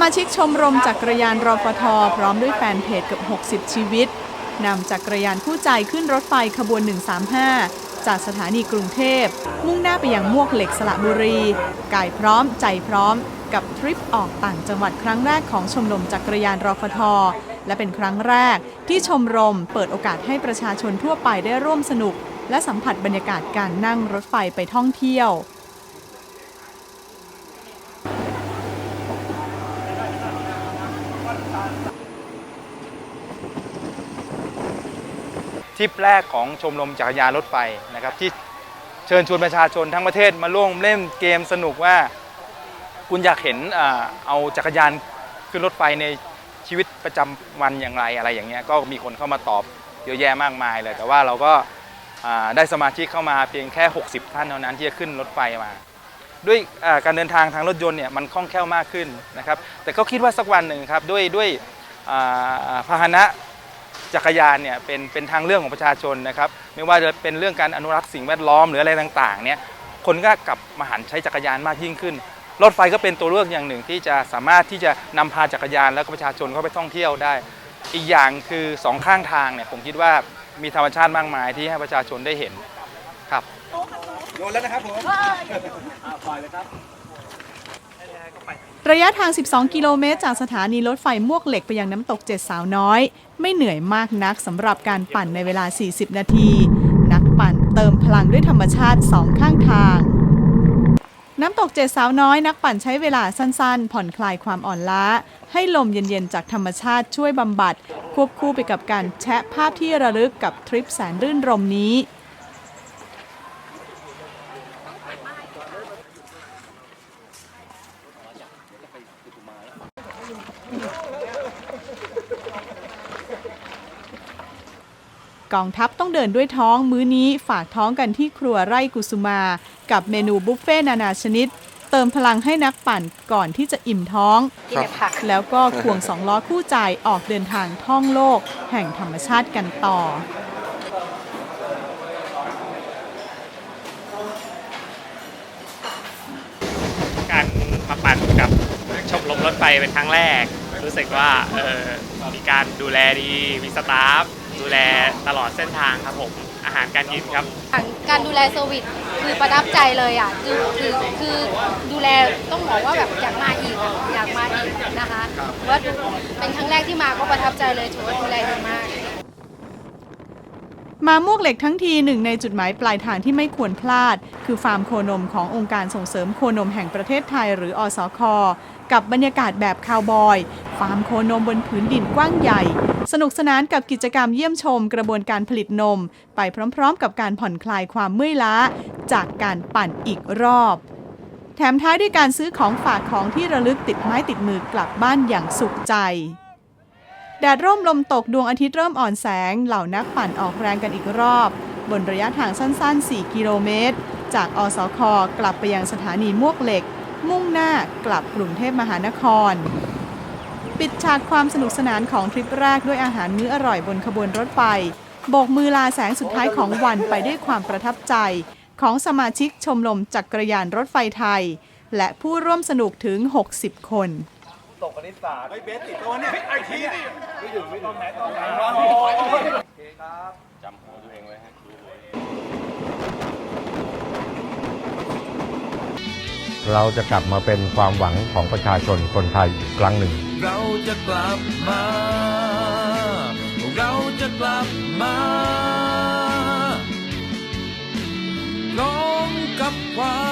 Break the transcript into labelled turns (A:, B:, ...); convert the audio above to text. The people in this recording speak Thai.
A: มาชิกชมรมจักรยานรฟทพร้อมด้วยแฟนเพจเกือบ 60 ชีวิตนำจักรยานคู่ใจขึ้นรถไฟขบวน 135 จากสถานีกรุงเทพ มุ่งหน้าไปยังมวกเหล็กสระบุรี กายพร้อมใจพร้อม กับทริปออกต่างจังหวัดครั้งแรกของชมรมจักรยานรฟท และเป็นครั้งแรกที่ชมรมเปิดโอกาสให้ประชาชนทั่วไปได้ร่วมสนุก และสัมผัสบรรยากาศการนั่งรถไฟไปท่องเที่ยว
B: ทริปแรกของชมรมจักรยานรถไฟนะครับที่เชิญชวนประชาชนทั้งประเทศมาร่วมเล่นเกมสนุกว่า คุณอยากเห็นอเอาจักรยานขึ้นรถไฟในชีวิตประจำวันอย่างไรอะไรอย่างเงี้ยก็มีคนเข้ามาตอบเยอะแยะมากมายเลย แต่ว่าเราก็ได้สมาชิกเข้ามาเพียงแค่ 60 ท่านเท่านั้นที่จะขึ้นรถไฟมา ด้วยการเดินทางทางรถยนต์เนี่ยมันคล่องแคล่วมากขึ้นนะครับ แต่ก็คิดว่าสักวันหนึ่งครับด้วยด้วยพาหนะจักรยานเนี่ยเป็นเป็นทางเรื่องของประชาชนนะครับ ไม่ว่าจะเป็นเรื่องการอนุรักษ์สิ่งแวดล้อมหรืออะไรต่างๆเนี่ยคนก็กลับมาหันใช้จักรยานมากยิ่งขึ้น รถไฟก็เป็นตัวเลือกอย่างหนึ่งที่จะสามารถที่จะนำพาจักรยานแล้วก็ประชาชนเข้าไปท่องเที่ยวได้ อีกอย่างคือสองข้างทางเนี่ยผมคิดว่ามีธรรมชาติมากมายที่ให้ประชาชนได้เห็นครับ
A: ระยะทาง 12 กิโลเมตร จากสถานีรถไฟมวกเหล็กไปยังน้ำตกเจ็ดสาวน้อย ไม่เหนื่อยมากนักสำหรับการปั่นในเวลา 40 นาที นักปั่นเติมพลังด้วยธรรมชาติสองข้างทาง น้ำตกเจ็ดสาวน้อยนักปั่นใช้เวลาสั้นๆ ผ่อนคลายความอ่อนล้า ให้ลมเย็นๆ จากธรรมชาติช่วยบำบัด ควบคู่ไปกับการแชะภาพที่ระลึกกับทริปแสนรื่นรมนี้ กองทัพต้องเดินด้วยท้องมื้อนี้ฝากท้องกันที่ครัวไร่กุสุมา กับเมนูบุฟเฟ่ต์นานาชนิด เติมพลังให้นักปั่นก่อนที่จะอิ่มท้อง
C: กินแต่ผัก
A: แล้วก็ควงสองล้อคู่ใจออกเดินทางท่องโลก แห่งธรรมชาติกันต่อ
D: การมาปั่นกับชมรมรถไฟเป็นครั้งแรก รู้สึกว่าเออมีการดูแลดี มีสตาฟ ดูแลตลอดเส้นทางครับผม อาหารการกินครับ
C: การดูแลเซอร์วิสคือประทับใจเลยอะคือคือคือดูแลต้องบอกว่าแบบอยากมาอีกอะอยากมาอีกนะคะว่าเป็นครั้งแรกที่มาก็ประทับใจเลยถือว่าดูแลดีมาก
A: มามวกเหล็กทั้งทีหนึ่งในจุดหมายปลายทางที่ไม่ควรพลาด คือฟาร์มโคนมขององค์การส่งเสริมโคนมแห่งประเทศไทยหรืออสค กับบรรยากาศแบบคาวบอย ฟาร์มโคนมบนผืนดินกว้างใหญ่ สนุกสนานกับกิจกรรมเยี่ยมชมกระบวนการผลิตนม ไปพร้อมๆ กับการผ่อนคลายความเมื่อยล้า จากการปั่นอีกรอบ แถมท้ายด้วยการซื้อของฝากของที่ระลึกติดไม้ติดมือกลับบ้านอย่างสุขใจแดดร่มลมตกดวงอาทิตย์เริ่มอ่อนแสง เหล่านักปั่นออกแรงกันอีกรอบ บนระยะทางสั้นๆ 4 กิโลเมตร จากอสคกลับไปยังสถานีมวกเหล็ก มุ่งหน้ากลับกรุงเทพมหานคร ปิดฉากความสนุกสนานของทริปแรกด้วยอาหารมื้ออร่อยบนขบวนรถไฟโบกมือลาแสงสุดท้ายของวันไปด้วยความประทับใจ ของสมาชิกชมรมจักรยานรถไฟไทย และผู้ร่วมสนุกถึง 60 คน
E: เราจะกลับมาเป็นความหวังของประชาชนคนไทยอีกครั้งหนึ่ง
F: เราจะกลับมา เราจะกลับมาลองกับความ